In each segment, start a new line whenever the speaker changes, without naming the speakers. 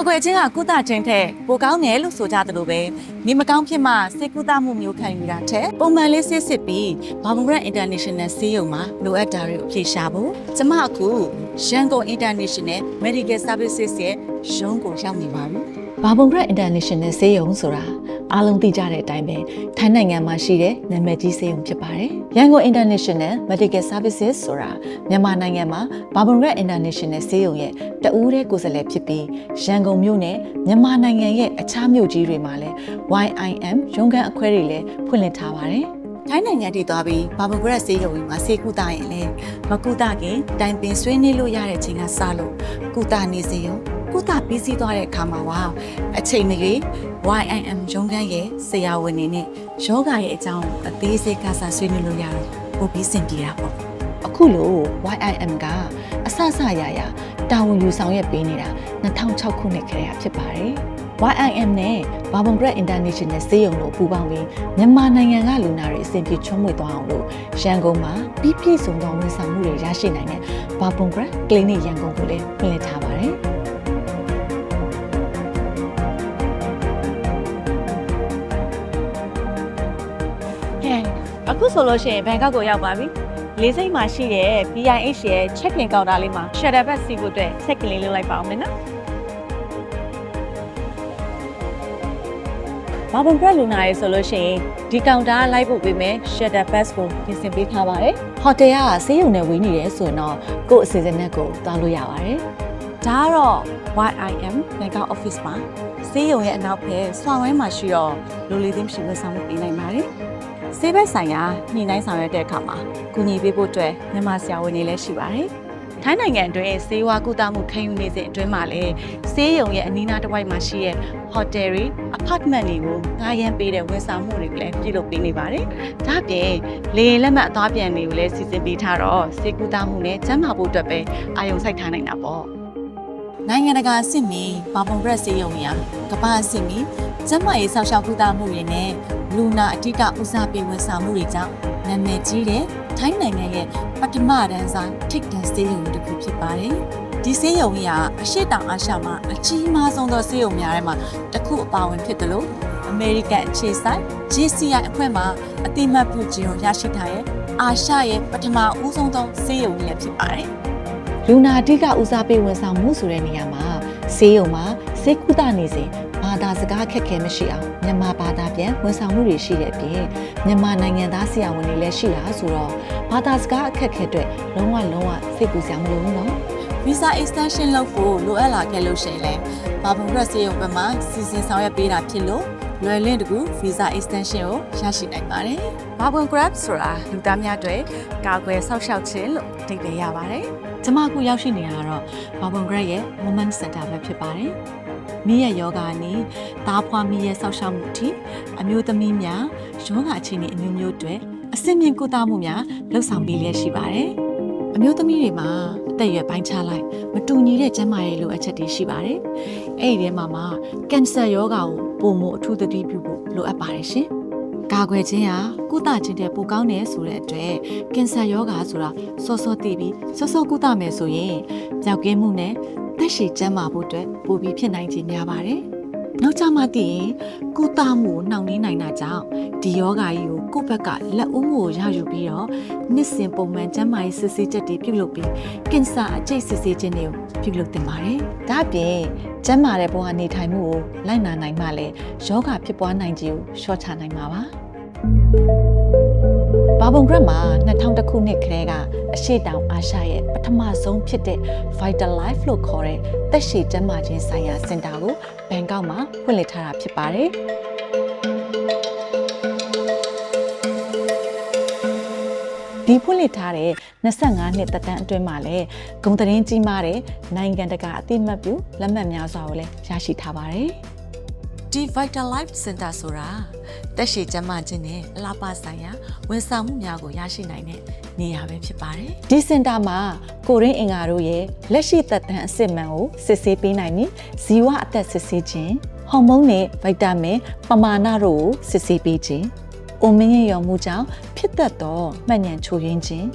ကာကွယ်ခြင်းကကုသခြင်းထက်ပိုကောင်းတယ်လို့ဆိုကြသလိုပဲနေမကောင်းဖြစ်မှစိတ်ကုသမှုမျိုးခံယူတာထက်ပုံမှန်လေးစစ်စစ်ပြီးဘာဘုံရက် International ဆေးရုံမှာလိုအပ်တာတွေကိုအဖြေရှာဖို့ကျမအခုရန်ကုန် International Medical Services ရဲ့ရုံးကိုရောက်နေပါပြီ
ဘာဘုံဂရက် International ဆေးရုံဆိုတာ အားလုံးသိကြတဲ့အတိုင်းပဲထိုင်းနိုင်ငံမှာရှိတဲ့နာမည်ကြီးဆေးရုံဖြစ်ပါတယ်။ရန်ကုန် International Medical Services ဆိုတာမြန်မာနိုင်ငံမှာဘာဘုံဂရက် International ဆေးရုံရဲ့တဦးတဲ့ကိုယ်စားလှယ်ဖြစ်ပြီးရန်ကုန်မြို့နဲ့မြန်မာနိုင်ငံရဲ့အခြားမြို့ကြီးတွေမှာလည်း YIM ရုံးခန်းအခွဲတွေလည်းဖွင့်လှစ်ထားပါတယ်။
ထိုင်းနိုင်ငံတည်သွားပြီးဘာဘုံရက်ဆေးရုံကြီးမှာဆေးကုသရင်လည်းမကုသခင်တိုင်ပင်ဆွေးနွေးလို့ရတဲ့ချိန်ကစလို့ကုသနေစေရုံ ကုသပြီးစီးသွားတဲ့အခါမှာဝါအချိန်မရွေး YIM ရုံးခန်းရဲ့ဆရာဝန်တွေနဲ့ယောဂရဲ့အကြောင်းအသေးစိတ်ကစားဆွေးနွေးလို့ရတော့ပိုပြီးစင်ပြေတာပေါ့
အခုလို့ YIM ကအဆဆရရတာဝန်ယူဆောင်ရွက်ပေးနေတာ2006ခုနှစ်ခရေဖြစ်ပါတယ်။ YIM နဲ့ Barbon International ဆေးရုံတို့ပူးပေါင်းပြီးမြန်မာနိုင်ငံကလူနာတွေအဆင်ပြေချွမ်းမွေ့သွားအောင်လို့ရန်ကုန်မှာပြီးပြည့်စုံသောဝန်ဆောင်မှုတွေရရှိနိုင်တဲ့ Barbon Clinic ရန်ကုန်ကိုလည်းဖွင့်လှစ်ထားပါတယ်။
အခုဆိုလို့ရှိရင်ဘန်ကောက်ကိုရောက်ပါပြီလေးစိတ်မှာရှိတဲ့ BIH ရဲ့ check in counter လေးမှာ shuttle bus စီးဖို့အတွက် check in လေးလုပ်လိုက်ပါအောင်မယ်နော်ဘာဘုံဘရက်လူနာရေဆိုလို့ရှိရင်ဒီကောင်တာလိုက်ဖို့ပေးမယ် shuttle bus ကိုပြင်ဆင်ပေးထားပါတယ်
ဟိုတယ်ကဆေးရုံနဲ့ဝေးနေတယ်ဆိုရင်တော့ကို့အစီအစဉ်နဲ့ကိုသွားလို့ရပါတယ်
ဒါကတော့ YIM Bangkok Office မှာစေးရုံရဲ့အနောက်ဘက်စွာဝဲမှာရှိတော့လူလေးသိမ်းရှိဝန်ဆောင်မှုပေးနိုင်ပါတယ်။ စေးဘက်ဆိုင်ရာညှိနှိုင်းဆောင်ရွက်တဲ့အခါမှာကုညီပေးဖို့အတွက်မြန်မာဆရာဝန်တွေလည်းရှိပါတယ်။ထိုင်းနိုင်ငံအတွင်းစေဝါကုသမှုခံယူနေစဉ်အတွင်းမှာလည်းစေးရုံရဲ့အနီးနားတစ်ဝိုက်မှာရှိတဲ့ဟိုတယ်တွေအပါတ်မန့်တွေကိုငှားရမ်းပေးတဲ့ဝန်ဆောင်မှုတွေကိုလည်းပြုလုပ်ပေးနေပါတယ်။ဒါ့အပြင်လေယာဉ်လက်မှတ်အသွားပြန်တွေကိုလည်းစီစဉ်ပေးထားတော့စေကုသမှုနဲ့ကျန်းမာဖို့အတွက်ပဲအာရုံစိုက်ထားနိုင်တာပေါ့။နိုင်ငံတကာအဆင့်မီဘာပုံရက်စေးရုံရာကမ္ဘာအဆင့်မီ ကျန်းမာရေးစောင့်ရှောက်ကုသမှုတွေနဲ့လူနာအထူးကဦးစားပေးဝန်ဆောင်မှုတွေကြောင့်နာမည်ကြီးတဲ့ထိုင်းနိုင်ငံရဲ့ပထမတန်းစားထိပ်တန်းစေးရုံတစ်ခုဖြစ်ပါတယ်။ဒီစေးရုံကြီးကအရှေ့တောင်အာရှမှာအကြီးမားဆုံးသောစေးရုံများထဲမှာတစ်ခုအပါအဝင်ဖြစ်တယ်လို့အမေရိကန်အခြေစိုက် JCI အဖွဲ့မှအတိမတ်ပြုခြင်းကိုရရှိထားတဲ့အာရှရဲ့ပထမဦးဆုံးသောစေးရုံကြီးလည်းဖြစ်ပါတယ်။
လူနာအဓိကဦးစားပေးဝန်ဆောင်မှုဆိုတဲ့နေရာမှာဆေးရုံမှာဆေးကုသနေစဉ် ဘာသာစကားအခက်အခဲမရှိအောင်မြန်မာဘာသာပြန်ဝန်ဆောင်မှုတွေရှိတဲ့အပြင်မြန်မာနိုင်ငံသားဆရာဝန်တွေလည်းရှိတာဆိုတော့ဘာသာစကားအခက်အခဲအတွက်လုံးဝလုံးဝစိတ်ပူစရာမလိုဘူးနော်
visa extension လုပ်ဖို့လိုအပ်လာခဲ့လို့ရှိရင်လည်းဘာဘုံရက်စေးရုံဘက်မှစီစဉ်ဆောင်ရွက်ပေးတာဖြစ်လို့လွယ်လင့်တကူ visa extension ကိုရရှိနိုင်ပါတယ်။ဘာဘုံ grab ဆိုတာလူသားများတွေကာကွယ်ဆောက်ရှောက်ခြင်းလို့အဓိပ္ပာယ်ရပါတယ်
ကျမအခုရောက်ရှိနေတာကတော့ဘာဘွန်ဂရက်ရဲ့ Women Center ပဲဖြစ်ပါတယ်။မိရဲ့ယောဂအနီးသားဖွားမိရဲ့ဆောက်ရှောက်မှုအထိအမျိုးသမီးများယောဂအခြေအနေအမျိုးမျိုးတွေအဆင့်မြင့်ကုသမှုများလှုပ်ဆောင်ပေးလျက်ရှိပါတယ်။အမျိုးသမီးတွေမှာအသက်အရွယ်ပိုင်းခြားလိုက်မတူညီတဲ့ကျန်းမာရေးလိုအပ်ချက်တွေရှိပါတယ်။အဲ့ဒီထဲမှာမှကင်ဆာယောဂါကိုပုံမအထူးသတိပြုဖို့လိုအပ်ပါတယ်ရှင်။ ကာကွယ်ခြင်းဟာကုသခြင်းတဲ့ပိုကောင်းတယ်ဆိုတဲ့အတွက်ကင်ဆာယောဂါဆိုတာစောစောသိပြီးစောစောကုသမယ်ဆိုရင်ကြောက်ကင်းမှုနဲ့တက်ရှိကျန်းမာဖို့အတွက်ပိုပြီးဖြစ်နိုင်ခြင်းများပါတယ်။ နောက်ကျမှသိရင်ကုသမှုကိုနှောင့်နှေးနိုင်တာကြောင့်ဒီယောဂါကြီးကိုကိုယ့်ဘက်ကလက်ဦးမှုကိုရယူပြီးတော့နှစ်စဉ်ပုံမှန်ကျန်းမာရေးစစ်ဆေးချက်တွေပြုလုပ်ပြီးကင်ဆာအကျိတ်စစ်ဆေးခြင်းတွေကိုပြုလုပ်တင်ပါတယ်။ဒါ့အပြင်ကျန်းမာတဲ့ဘဝနေထိုင်မှုကိုလိုက်နာနိုင်မှလည်းယောဂဖြစ်ပွားနိုင်ခြင်းကိုလျှော့ချနိုင်မှာပါ။ဘာ ဘုံဂရက်မှာ2000ခုနှစ်ခရဲကအရှိတောင်အာရှရဲ့ပထမဆုံးဖြစ်တဲ့ Vital Life လို့ခေါ်တဲ့သက်ရှိကျန်းမာခြင်းဆိုင်ရာစင်တာကိုဘန်ကောက်မှာဖွင့်လှစ်ထားတာဖြစ်ပါတယ်။ဒီဖွင့်လှစ်ထားတဲ့25နှစ်သက်တမ်းအတွင်းမှာလည်းဂုံသတင်းကြီးမားတဲ့နိုင်ငံတကာအသိမှတ်ပြုလက်မှတ်များစွာကိုလည်းရရှိထားပါတယ်။။
ဒီ Vital Life Center ဆိုတာတက်ရှိကျန်းမာခြင်းနဲ့အလားပါဆိုင်ရာဝန်ဆောင်မှုများကိုရရှိနိုင်တဲ့နေရာပဲဖြစ်ပါတယ်။
ဒီစင်တာမှာကိုရင်းအင်္ဂါတို့ရဲ့လက်ရှိသက်တမ်းအစစ်မှန်ကိုစစ်ဆေးပေးနိုင်ပြီးဇီဝအသက်စစ်ဆေးခြင်းဟော်မုန်းနဲ့ဗိုက်တာမင်ပမာဏတို့ကိုစစ်ဆေးပေးခြင်းအိုမင်းရင်ရော်မှုကြောင့်ဖြစ်တတ်သောမှတ်ဉဏ်ချို့ယွင်းခြင်း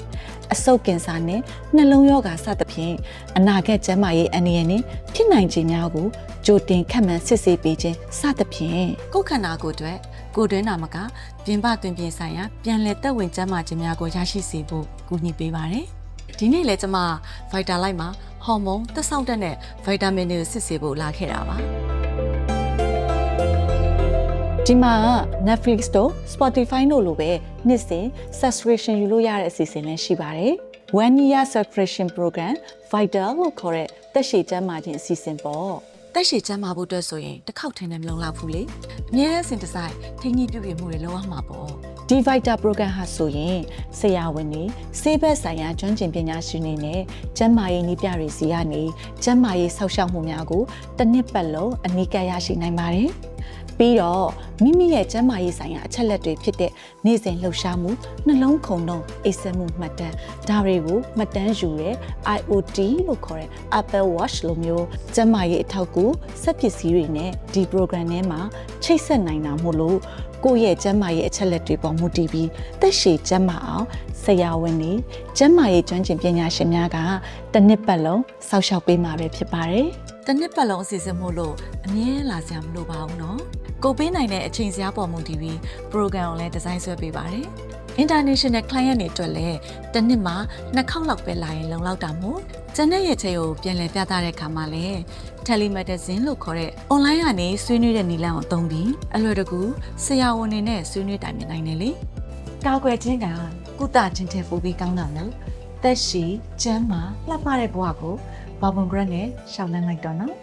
အဆုတ်ကင်ဆာနဲ့နှလုံးရောဂါစသဖြင့်အနာဂတ်ကျန်းမာရေးအန္တရာယ်နှင့်ဖြစ်နိုင်ခြင်းများကိုကြိုတင်ခန့်မှန်းစစ်ဆေးပေးခြင်းစသဖြင့်ကိုယ်ခန္ဓာကိုယ်အတွက်ကိုယ်တွင်းနာမကပြင်ပတွင်ပြင်ဆိုင်ရာပြန်လည်သက်ဝင်ကျန်းမာခြင်းများကိုရရှိစေဖို့ကူညီပေးပါတယ်။ဒီနေ့လည်းကျမ Vitalite မှာဟော်မုန်းသက်ဆောင်တက်တဲ့ဗိုက်တာမင်တွေကိုစစ်ဆေးဖို့လာခဲ့တာပါ ဒီမှာ Netflix တို့ Spotify တို့လိုပဲနှစ်စဉ် subscription ယူလို့ရတဲ့အစီအစဉ်လည်းရှိပါတယ်။ One Year Subscription Program Vital လို့ခေါ်တဲ့တက်ရှိကျန်းမာခြင်းအစီအစဉ်ပေါ့။တက်ရှိကျန်းမာဖို့အတွက်ဆိုရင်တစ်ခေါက်ထင်းနဲ့မလုံလောက်ဘူးလေ။အများအစင်တစိုက်ထိန်းကြီးပြုပြင်မှုတွေလုပ်ရမှာပေါ့။ဒီ Vital Program ဟာဆိုရင်ဆရာဝန်တွေဆေးဘက်ဆိုင်ရာကျွမ်းကျင်ပညာရှင်တွေနဲ့ကျန်းမာရေးနည်းပြတွေစီကနေကျန်းမာရေးဆောက်ရှောက်မှုများကိုတစ်နှစ်ပတ်လုံးအနီးကပ်ရရှိနိုင်ပါတယ်။ ပြီးတော့မိမိရဲ့ကျန်းမာရေးဆိုင်ရာအချက်လက်တွေဖြစ်တဲ့နေ့စဉ်လှုပ်ရှားမှုနှလုံးခုန်နှုန်းအိပ်စက်မှုမှတ်တမ်းဒါတွေကိုမှတ်တမ်းယူတဲ့ IoT လို့ခေါ်တဲ့ Apple Watch လိုမျိုးကျန်းမာရေးအထောက်အကူစက်ပစ္စည်းတွေနဲ့ဒီ program ထဲမှာချိတ်ဆက်နိုင်တာမို့လို့ကိုယ့်ရဲ့ကျန်းမာရေးအချက်လက်တွေပေါ်မူတည်ပြီးသက်ရှည်ကျန်းမာအောင်ဆရာဝန်တွေကျန်းမာရေးကျွမ်းကျင်ပညာရှင်များကတစ်နှစ်ပတ်လုံးစောင့်ရှောက်ပေးမှာပဲဖြစ်ပါတယ်။ တစ်နှစ်ပတ်လုံးအစီအစဉ်မို့လို့အမြဲလာစရာမလိုပါဘူးနော်။ကိုပေးနိုင်တဲ့အချိန်စရာပေါ်မူတည်ပြီး program ကိုလည်းဒီဇိုင်းဆွဲပေးပါတယ်။ international client တွေအတွက်လည်းတစ်နှစ်မှာနှစ်ခေါက်လောက်ပဲလာရင်လုံလောက်တာမို့ကျန်တဲ့ရဲ့ချေကိုပြန်လည်ပြသတဲ့အခါမှာလည်း telemedicine လို့ခေါ်တဲ့ online ကနေဆွေးနွေးတဲ့နည်းလမ်းကိုသုံးပြီးအလွယ်တကူဆရာဝန်တွေနဲ့ဆွေးနွေးတိုင်ပင်နိုင်တယ်လေကာကွယ်ခြင်းကကုသခြင်းတဲ့ပိုပြီးကောင်းတာနော်သက်ရှိကျန်းမာလှပတဲ့ဘဝကို ဘာဘွန်ဂရက်နဲ့ရှောက်လန်းလိုက်တော့နော်